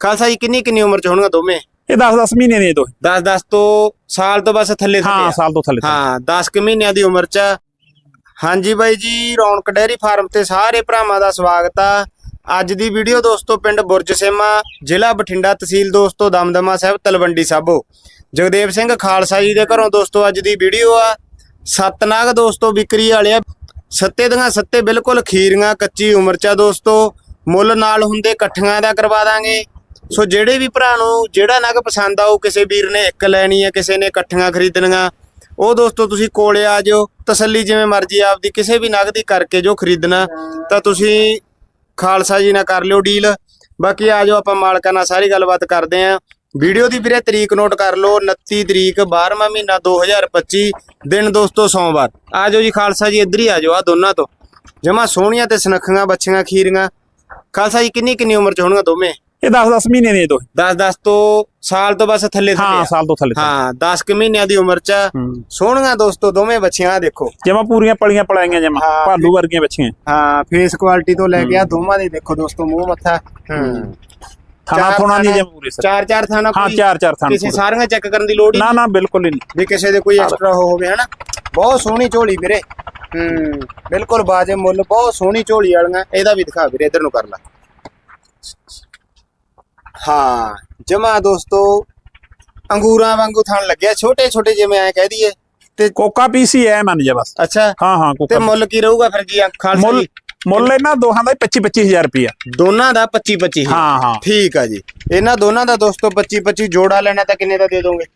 ਖਾਲਸਾ ਜੀ ਕਿੰਨੀ ਕਿੰਨੀ ਉਮਰ ਚ ਹੋਣਗਾ ਦੋਵੇਂ? ਇਹ 10-10 ਮਹੀਨੇ ਦੇ ਦੋ 10 10 ਤੋਂ ਸਾਲ ਤੋਂ ਬਸ ਥੱਲੇ ਥੱਲੇ ਹਾਂ ਆ। ਸਾਲ ਤੋਂ ਥੱਲੇ ਤੱਕ। ਹਾਂ 10 ਕੁ ਮਹੀਨਿਆਂ ਦੀ ਉਮਰ ਚ। ਹਾਂਜੀ ਬਾਈ ਜੀ ਰੌਣਕ ਡੈਰੀ ਫਾਰਮ ਤੇ ਸਾਰੇ ਭਰਾਵਾਂ ਦਾ ਸਵਾਗਤ ਆ। ਅੱਜ ਦੀ ਵੀਡੀਓ ਦੋਸਤੋ ਪਿੰਡ ਬੁਰਜ ਸੇਮਾ ਜ਼ਿਲ੍ਹਾ ਬਠਿੰਡਾ ਤਹਿਸੀਲ ਦੋਸਤੋ ਦਮਦਮਾ ਸਾਹਿਬ ਤਲਵੰਡੀ ਸਾਬੋ। ਜਗਦੇਵ ਸਿੰਘ ਖਾਲਸਾ ਜੀ ਦੇ ਘਰੋਂ ਦੋਸਤੋ ਅੱਜ ਦੀ ਵੀਡੀਓ ਆ। ਸਤਨਾਗ ਦੋਸਤੋ ਵਿਕਰੀ ਵਾਲੇ ਆ ਸੱਤੇ ਦੀਆਂ ਸੱਤੇ ਬਿਲਕੁਲ ਖੀਰੀਆਂ ਕੱਚੀ ਉਮਰ ਚ ਆ ਦੋਸਤੋ। ਮੁੱਲ ਨਾਲ ਹੁੰਦੇ ਇਕੱਠੀਆਂ ਦਾ ਕਰਵਾ ਦਾਂਗੇ। ਸੋ ਜਿਹੜੇ ਵੀ ਭਰਾ ਨੂੰ ਜਿਹੜਾ ਨਗ ਪਸੰਦ ਆਊ ਕਿਸੇ ਵੀਰ ਨੇ ਇੱਕ ਲੈਣੀ ਹੈ ਕਿਸੇ ਨੇ ਇਕੱਠੀਆਂ ਖਰੀਦਣੀਆਂ, ਉਹ ਦੋਸਤੋ ਤੁਸੀਂ ਕੋਲੇ ਆ ਜਾਓ ਤਸੱਲੀ ਜਿਵੇਂ ਮਰਜ਼ੀ ਆਪਦੀ ਕਿਸੇ ਵੀ ਨਗ ਦੀ ਕਰਕੇ ਜੋ ਖਰੀਦਣਾ, ਤਾਂ ਤੁਸੀਂ ਖਾਲਸਾ ਜੀ ਨਾਲ ਕਰ ਲਿਓ ਡੀਲ। ਬਾਕੀ ਆ ਜਾਓ, ਆਪਾਂ ਮਾਲਕਾਂ ਨਾਲ ਸਾਰੀ ਗੱਲਬਾਤ ਕਰਦੇ ਆਂ। ਵੀਡੀਓ ਦੀ ਵੀਰੇ ਤਰੀਕ ਨੋਟ ਕਰ ਲਓ 29 ਤਰੀਕ 12ਵਾਂ ਮਹੀਨਾ 2025 ਦਿਨ ਦੋਸਤੋ ਸੋਮਵਾਰ। ਆ ਜਾਓ ਜੀ, ਖਾਲਸਾ ਜੀ ਇੱਧਰ ਹੀ ਆ ਜਾਓ, ਆ ਦੋਨਾਂ ਤੋਂ। ਜਮਾ ਸੋਹਣੀਆਂ ਤੇ ਸੁਨੱਖੀਆਂ ਬੱਚੀਆਂ ਖੀਰੀਆਂ। ਖਾਲਸਾ ਜੀ ਕਿੰਨੀ ਕਿੰਨੀ ਉਮਰ ਚ ਹੋਣਗੀਆਂ ਦੋਵੇਂ? ਇਹ 10-10 ਮਹੀਨੇ ਦੇ ਦੋ 10 10 ਤੋਂ ਸਾਲ ਤੋਂ ਬਸ ਥੱਲੇ ਥੱਲੇ ਹਾਂ ਆ। ਸਾਲ ਤੋਂ ਥੱਲੇ ਤੱਕ। ਹਾਂ 10 ਕੁ ਮਹੀਨਿਆਂ ਦੀ ਉਮਰ ਚ ਹੂੰ। ਸੋਹਣੀਆਂ ਦੋਸਤੋ ਦੋਵੇਂ ਬੱਚੀਆਂ ਆਹ ਦੇਖੋ। ਜਮਾ ਪੂਰੀਆਂ ਪਲੀਆਂ ਪਲਾਈਆਂ ਜਮਾ ਹਾਂ। ਭਾਲੂ ਵਰਗੀਆਂ ਬੱਚੀਆਂ। ਹਾਂ ਫੇਸ ਕੁਆਲਿਟੀ ਤੋਂ ਲੈ ਕੇ ਆ ਦੋਵਾਂ ਦੀ ਦੇਖੋ ਦੋਸਤੋ ਮੂੰਹ ਮੱਥਾ। ਹੂੰ। ਥਾਣਾ ਥੋਣਾ ਨਹੀਂ ਜਮਾ ਪੂਰੇ ਸਰ। ਚਾਰ ਚਾਰ ਥਾਣਾ ਹਾਂ ਕੋਈ ਚਾਰ ਚਾਰ ਥਾਣਾ ਕਿਸੇ ਸਾਰੀਆਂ ਚੈੱਕ ਕਰਨ ਦੀ ਲੋੜ ਹੀ ਨਾ ਨਾ ਬਿਲਕੁਲ ਹੀ ਨਹੀਂ। ਵੀ ਕਿਸੇ ਦੇ ਕੋਈ ਐਕਸਟਰਾ ਹੋਵੇ ਹਨਾ? ਬਹੁਤ ਸੋਹਣੀ ਝੋਲੀ ਵੀਰੇ। ਹੂੰ ਬਿਲਕੁਲ ਬਾਜੇ ਮੁੱਲ ਬਹੁਤ ਸੋਹਣੀ ਝੋਲੀ ਵਾਲੀਆਂ। ਇਹਦਾ ਵੀ ਦਿਖਾ ਵੀਰੇ ਇਧਰ ਨੂੰ ਕਰ ਲੈ। ਹਾਂ ਜਮਾ ਦੋਸਤੋ ਅੰਗੂਰਾਂ ਵਾਂਗੂ ਥਣ ਲੱਗਿਆ ਛੋਟੇ ਛੋਟੇ ਜਿਵੇਂ ਐ ਕਹਿ ਦਈਏ। ਤੇ ਕੋਕਾ ਪੀਸੀ ਐ ਮੰਨ ਜਾ ਬਸ। ਅੱਛਾ ਹਾਂ ਹਾਂ ਤੇ ਕੋਕਾ ਮੁੱਲ ਕੀ ਰਹੂਗਾ ਫਿਰ ਜੀ ਖਾਲਸਾ ਮੁੱਲ ਮੁੱਲ ਇਹਨਾਂ ਦੋਹਾਂ ਦਾ 25-25000 ਰੁਪਿਆ ਦੋਨਾਂ ਦਾ 25 25 ਹਾਂ ਹਾਂ। ਠੀਕ ਆ ਜੀ। ਇਹਨਾਂ ਦੋਨਾਂ ਦਾ ਦੋਸਤੋ 25 25 ਜੋੜਾ ਲੈਣਾ ਤਾਂ ਕਿੰਨੇ ਦਾ ਦੇ ਦੋਗੇ?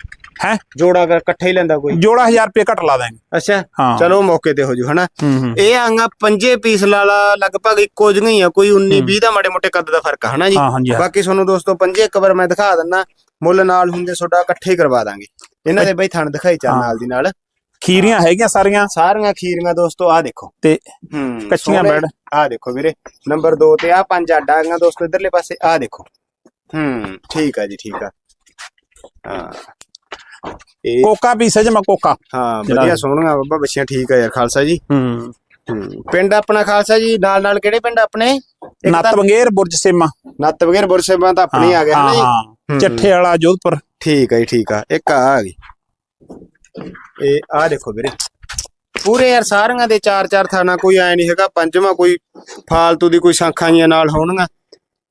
ਹੈ? ਜੋੜਾ ਅਗਰ ਇਕੱਠਾ ਹੀ ਲੈਂਦਾ ਕੋਈ? ਜੋੜਾ 1000 ਰੁਪਏ ਘੱਟ ਲਾ ਦਾਂਗੇ ਅੱਛਾ ਹਾਂ। ਚਲੋ ਮੌਕੇ ਤੇ ਹੋ ਜੂ ਹਨਾ? ਹੂੰ ਇਹ ਆਂਗਾ ਪੰਜੇ ਪੀਸ ਲਾਲਾ ਲਗਭਗ ਇੱਕੋ ਜਿਹੀਆਂ ਹੀ ਆ ਕੋਈ 19 20 ਦਾ ਮਾੜੇ ਮੋਟੇ ਕੱਦ ਦਾ ਫ਼ਰਕ ਆ ਹਨਾ ਜੀ? ਹਾਂ ਹਾਂਜੀ ਹਾਂ। ਬਾਕੀ ਤੁਹਾਨੂੰ ਦੋਸਤੋ ਪੰਜੇ ਇੱਕ ਵਾਰ ਮੈਂ ਦਿਖਾ ਦਿੰਨਾ ਮੁੱਲ ਨਾਲ ਹੁੰਦੇ ਤੁਹਾਡਾ ਇਕੱਠੇ ਹੀ ਕਰਵਾ ਦਾਂਗੇ। ਇਹਨਾਂ ਦੇ ਬਈ ਥਣ ਦਿਖਾਈ ਚੱਲ ਹਾਂ। ਨਾਲ ਦੀ ਨਾਲ। ਖੀਰੀਆਂ ਹੈਗੀਆਂ ਸਾਰੀਆਂ? ਸਾਰੀਆਂ ਖੀਰੀਆਂ ਦੋਸਤੋ ਆ ਦੇਖੋ। ਤੇ ਹੂੰ ਕੱਚੀਆਂ ਬੈਡ। ਆ ਦੇਖੋ ਵੀਰੇ ਨੰਬਰ 2 ਤੇ ਆ ਪੰਜ ਆਡਾ ਆਗੀਆਂ ਦੋਸਤੋ ਇਧਰਲੇ ਪਾਸੇ ਆ ਦੇਖੋ। ਹੂੰ ਠੀਕ ਆ ਜੀ ਠੀਕ ਆ। ਹਾਂ। ਇਹ ਕੋਕਾ ਪੀਸ ਹੈ ਜਮਾ ਕੋਕਾ। ਹਾਂ ਵਧੀਆ ਸੋਹਣੀਆਂ ਬਾਬਾ ਬੱਚੀਆਂ ਠੀਕ ਆ ਯਾਰ ਖਾਲਸਾ ਜੀ। ਹੂੰ। ਹੂੰ ਪਿੰਡ ਆਪਣਾ ਖਾਲਸਾ ਜੀ ਨਾਲ ਨਾਲ ਕਿਹੜੇ ਪਿੰਡ ਆਪਣੇ? ਨੱਤ ਬੰਗੇਰ ਬੁਰਜ ਸੇਮਾ। ਨੱਤ ਵਗੈਰ ਬੁਰਸੇਬਾਂ ਤਾਂ ਆਪਣੀ ਆ ਗਿਆ ਹਾਂ ਹਨਾ ਜੀ। ਹਾਂ ਹੂੰ। ਚੱਠੇ ਵਾਲਾ ਜੋਧਪੁਰ। ਠੀਕ ਆ ਜੀ ਠੀਕ ਆ। ਇੱਕ ਆ ਆ ਗਈ। ਇਹ ਆ ਦੇਖੋ ਵੀਰੇ। ਪੂਰੇ ਯਾਰ ਸਾਰੀਆਂ ਦੇ ਚਾਰ ਚਾਰ ਥਾਣਾ ਕੋਈ ਐ ਨਹੀਂ ਹੈਗਾ ਪੰਜਵਾਂ ਕੋਈ ਫਾਲਤੂ ਦੀ ਕੋਈ ਸਾਂਖਾਂ ਜੀਆਂ ਨਾਲ ਹੋਣਗੀਆਂ।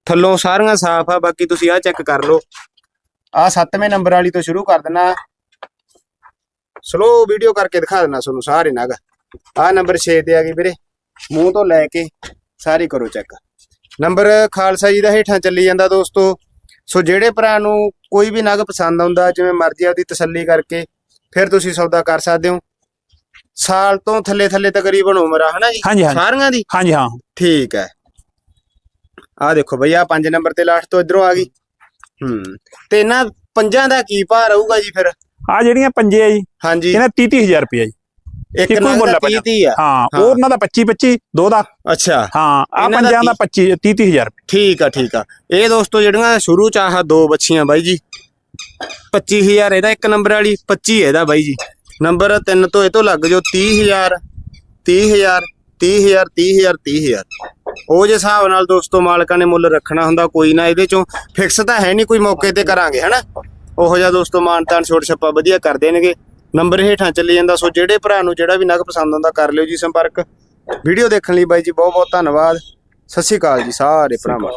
ਥੱਲੋਂ ਸਾਰੀਆਂ ਸਾਫ਼ ਆ ਬਾਕੀ ਤੁਸੀਂ ਆ ਚੈੱਕ ਕਰ ਲਓ। ਆ ਸੱਤਵੇਂ ਨੰਬਰ ਵਾਲੀ ਤੋਂ ਸ਼ੁਰੂ ਕਰ ਦੇਣਾ ਸਲੋ ਵੀਡੀਓ ਕਰਕੇ ਦਿਖਾ ਦੇਣਾ ਤੁਹਾਨੂੰ ਸਾਰੇ ਨਗ। ਆ ਨੰਬਰ 6 ਤੇ ਆ ਗਈ ਵੀਰੇ। ਮੂੰਹ ਤੋਂ ਲੈ ਕੇ ਸਾਰੀ ਕਰੋ ਚੈੱਕ ਨੰਬਰ ਖਾਲਸਾ ਜੀ ਦਾ ਹੇਠਾਂ ਚੱਲੀ ਜਾਂਦਾ ਦੋਸਤੋ। ਸੋ ਜਿਹੜੇ ਭਰਾ ਨੂੰ ਕੋਈ ਵੀ ਨਗ ਪਸੰਦ ਆਉਂਦਾ ਜਿਵੇਂ ਮਰਜ਼ੀ ਆਪਦੀ ਤਸੱਲੀ ਕਰਕੇ ਫਿਰ ਤੁਸੀਂ ਸੌਦਾ ਕਰ ਸਕਦੇ ਹੋ। ਸਾਲ ਤੋਂ ਥੱਲੇ ਥੱਲੇ ਤਕਰੀਬਨ ਉਮਰ ਆ ਹਨਾ ਜੀ। ਸਾਰੀਆਂ ਦੀ? ਹਾਂਜੀ ਹਾਂ। ਠੀਕ ਹੈ। ਆ ਦੇਖੋ ਬਈ ਆ 5 ਨੰਬਰ ਤੇ ਲਾਸਟ ਤੋਂ ਇਧਰੋਂ ਆ ਗਈ। ਹੂੰ। ਤੇ ਇਹਨਾਂ ਪੰਜਾਂ ਦਾ ਕੀ ਭਾਅ ਰਹੂਗਾ ਜੀ ਫਿਰ? ਆ ਜਿਹੜੀਆਂ ਪੰਜੇ ਆ ਜੀ ਹਾਂਜੀ। ਇਹਨਾਂ 30000 ਰੁਪਏ ਜੀ। ਇੱਕ ਮੁੱਲ ਦਾ ਆ ਪੰਜਾਂ। 30 ਆ। ਹਾਂ। ਉਹ ਉਹਨਾਂ ਦਾ 25 25 ਦੋ ਦਾ। ਅੱਛਾ। ਹਾਂ ਆ ਪੰਜਾਂ ਦਾ 25 30000 ਰੁਪਏ ਠੀਕ ਆ ਠੀਕ ਆ। ਇਹ ਦੋਸਤੋ ਜਿਹੜੀਆਂ ਸ਼ੁਰੂ ਚ ਆਹ ਦੋ ਬੱਚੀਆਂ ਬਾਈ ਜੀ। 25000 ਇਹਦਾ ਇੱਕ ਨੰਬਰ ਵਾਲੀ 25 ਇਹਦਾ ਬਾਈ ਜੀ। ਨੰਬਰ 3 ਤੋਂ ਇਹ ਤੋਂ ਲੱਗ ਜਾਓ 30000 30000 30000 30000 30000 ਉਹ ਜੇ ਹਿਸਾਬ ਨਾਲ ਦੋਸਤੋ ਮਾਲਕਾਂ ਨੇ ਮੁੱਲ ਰੱਖਣਾ ਹੁੰਦਾ ਕੋਈ ਨਾ, ਇਹਦੇ ਚੋਂ ਫਿਕਸ ਤਾਂ ਹੈ ਨਹੀਂ ਕੋਈ ਮੌਕੇ ਤੇ ਕਰਾਂਗੇ, ਹਨਾ? ਉਹੋ ਜਿਹਾ ਦੋਸਤੋ ਮਾਨਤਾਨ ਛੋਟ ਛੱਪਾ ਵਧੀਆ ਕਰ ਦੇਣਗੇ ਨੰਬਰ ਹੇਠਾਂ ਚੱਲੀ ਜਾਂਦਾ, ਸੋ ਜਿਹੜੇ ਭਰਾ ਨੂੰ ਜਿਹੜਾ ਵੀ ਨਗ ਪਸੰਦ ਆਉਂਦਾ ਕਰ ਲਿਓ ਜੀ ਸੰਪਰਕ। ਵੀਡੀਓ ਦੇਖਣ ਲਈ ਬਾਈ ਜੀ ਬਹੁਤ ਬਹੁਤ ਧੰਨਵਾਦ। ਸਤਿ ਸ਼੍ਰੀ ਅਕਾਲ ਜੀ, ਸਾਰੇ ਭਰਾਵਾਂ